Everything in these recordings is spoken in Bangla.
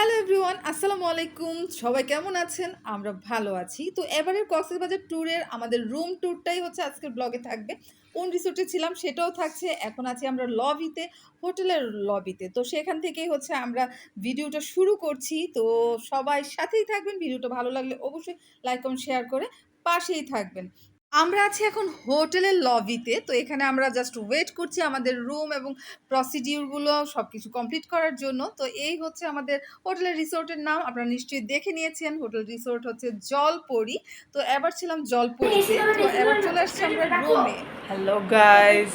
হ্যালো এভরিওয়ান, আসসালামু আলাইকুম। সবাই কেমন আছেন? আমরা ভালো আছি। তো এবারের কক্সবাজার ট্যুরের আমাদের রুম ট্যুরটাই হচ্ছে আজকের ব্লগে থাকবে। কোন রিসোর্টে ছিলাম সেটাও থাকছে। এখন আছি আমরা লবিতে, হোটেলের লবিতে। তো সেখান থেকেই হচ্ছে আমরা ভিডিওটা শুরু করছি। তো সবাই সাথেই থাকবেন। ভিডিওটা ভালো লাগলে অবশ্যই লাইক, কমেন্ট, শেয়ার করে পাশেই থাকবেন। আমরা আছি এখন হোটেলের লবিতে তো এখানে আমরা জাস্ট ওয়েট করছি আমাদের রুম এবং প্রসিডিউরগুলো সব কিছু কমপ্লিট করার জন্য। তো এই হচ্ছে আমাদের হোটেলের রিসোর্টের নাম আপনারা নিশ্চয়ই দেখে নিয়েছেন। হোটেল রিসোর্ট হচ্ছে জলপরি। তো এবার ছিলাম জলপরিতে। তো এবার চলে আসছি আমরা রুমে hello guys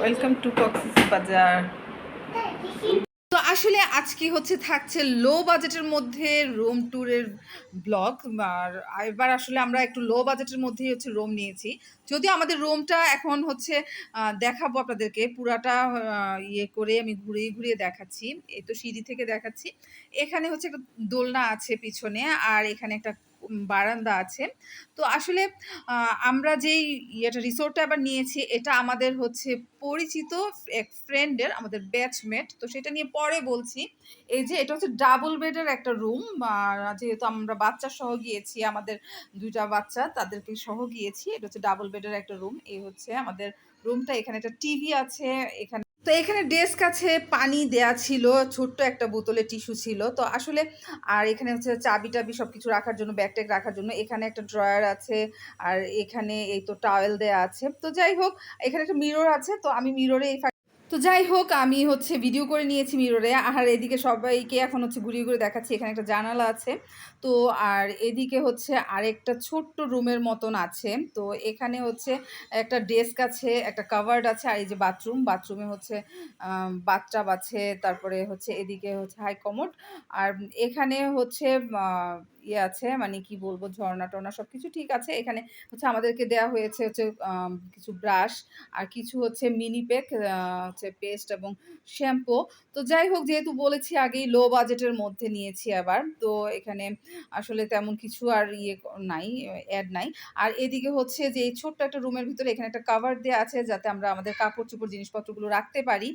welcome to Cox's Bazar তো আসলে আজকে হচ্ছে থাকছে লো বাজেটের মধ্যে রোম ট্যুরের ব্লগ আর এবার আসলে আমরা একটু লো বাজেটের মধ্যেই হচ্ছে রোম নিয়েছি। যদিও আমাদের রোমটা এখন হচ্ছে দেখাবো আপনাদেরকে। পুরাটা ইয়ে করে আমি ঘুরিয়ে ঘুরিয়ে দেখাচ্ছি। এই তো সিঁড়ি থেকে দেখাচ্ছি। এখানে হচ্ছে একটা দোলনা আছে পিছনে, আর এখানে একটা বারান্দা আছে। তো আসলে আমরা যেই ইয়েটা, রিসোর্টটা আবার নিয়েছি, এটা আমাদের হচ্ছে পরিচিত এক ফ্রেন্ডের, আমাদের ব্যাচমেট। তো সেটা নিয়ে পরে বলছি, এই যে এটা হচ্ছে ডাবল বেডের একটা রুম যেহেতু আমরা বাচ্চা সহ গিয়েছি, আমাদের দুইটা বাচ্চা, তাদেরকে সহ গিয়েছি, এটা হচ্ছে ডাবল বেডের একটা রুম। এই হচ্ছে আমাদের রুমটা, এখানে একটা টিভি আছে, এখানে তো এখানে ডেস্ক আছে, পানি দেয়া ছিল, ছোট্ট একটা বোতলে টিস্যু ছিল। তো আসলে আর এখানে হচ্ছে চাবি টাবি সব কিছু রাখার জন্য ব্যাগ ট্যাগ রাখার জন্য এখানে একটা ড্রয়ার আছে আর এখানে এই তো টাওয়েল দেয়া আছে। তো যাই হোক, এখানে একটা মিরর আছে। তো আমি মিররে এই তো যাই হোক, আমি হচ্ছে ভিডিও করে নিয়েছি মিররে। আর এদিকে সবাইকে এখন হচ্ছে ঘুরিয়ে ঘুরে দেখাচ্ছি, এখানে একটা জানালা আছে। তো আর এদিকে হচ্ছে আরেকটা ছোট্ট রুমের মতন আছে। তো এখানে হচ্ছে একটা ডেস্ক আছে, একটা কাভার্ড আছে, আর এই যে বাথরুম বাথরুমে হচ্ছে বাথটাব আছে, তারপরে হচ্ছে এদিকে হচ্ছে হাই কমোড আর এখানে হচ্ছে ইয়ে আছে মানে কি বলব, ঝর্ণা টর্ণা সব কিছু ঠিক আছে। এখানে হচ্ছে আমাদেরকে দেয়া হয়েছে হচ্ছে কিছু ব্রাশ আর কিছু হচ্ছে মিনি প্যাক হচ্ছে পেস্ট এবং শ্যাম্পু তো যাই হোক, যেহেতু বলেছি আগেই লো বাজেটের মধ্যে নিয়েছি আবার, তো এখানে আসলে তেমন কিছু আর ইয়ে নাই অ্যাড নাই। আর এদিকে হচ্ছে যে এই ছোট্ট একটা রুমের ভিতরে এখানে একটা কাভার দেওয়া আছে, যাতে আমরা আমাদের কাপড় চোপড় জিনিসপত্রগুলো রাখতে পারি।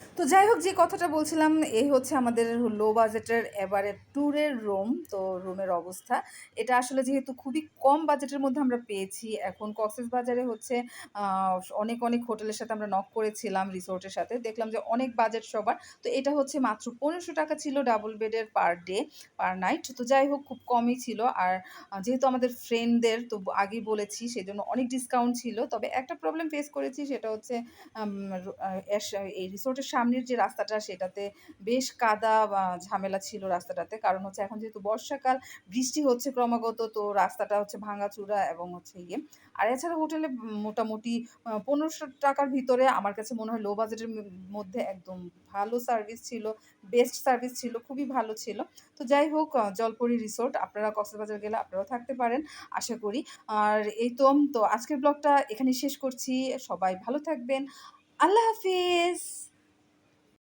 তো যাই হোক, যে কথাটা বলছিলাম এই হচ্ছে আমাদের লো বাজেটের এবারে ট্যুরের রুম তো রুমের অবস্থা। এটা আসলে যেহেতু খুবই কম বাজেটের মধ্যে আমরা পেয়েছি, এখন কক্সেস বাজারে হচ্ছে অনেক অনেক হোটেলের সাথে আমরা নক করেছিলাম রিসোর্টের সাথে। দেখলাম যে অনেক বাজেট সবার, তো এটা হচ্ছে মাত্র পনেরোশো টাকা ছিল ডাবল বেডের পার ডে পার নাইট তো যাই হোক, খুব কমই ছিল। আর যেহেতু আমাদের ফ্রেন্ডদের তো আগেই বলেছি সেই জন্য অনেক ডিসকাউন্ট ছিল। তবে একটা প্রবলেম ফেস করেছি, সেটা হচ্ছে এই রিসোর্টের সামনের যে রাস্তাটা সেটাতে বেশ কাদা বা ঝামেলা ছিল রাস্তাটাতে। কারণ হচ্ছে এখন যেহেতু বর্ষাকাল, বৃষ্টি হচ্ছে ক্রমাগত, তো রাস্তাটা হচ্ছে ভাঙাচুরা এবং হচ্ছে ইয়ে। আর এছাড়া হোটেলে মোটামুটি পনেরোশো টাকার ভিতরে আমার কাছে মনে হয় লো বাজেটের মধ্যে একদম ভালো সার্ভিস ছিল বেস্ট সার্ভিস ছিল, খুবই ভালো ছিল। তো যাই হোক জলপরি রিসোর্ট আপনারা কক্সবাজার গেলে আপনারাও থাকতে পারেন, আশা করি। আর এই তো তো আজকের ব্লগটা এখানে শেষ করছি। সবাই ভালো থাকবেন। আল্লাহ হাফিজ!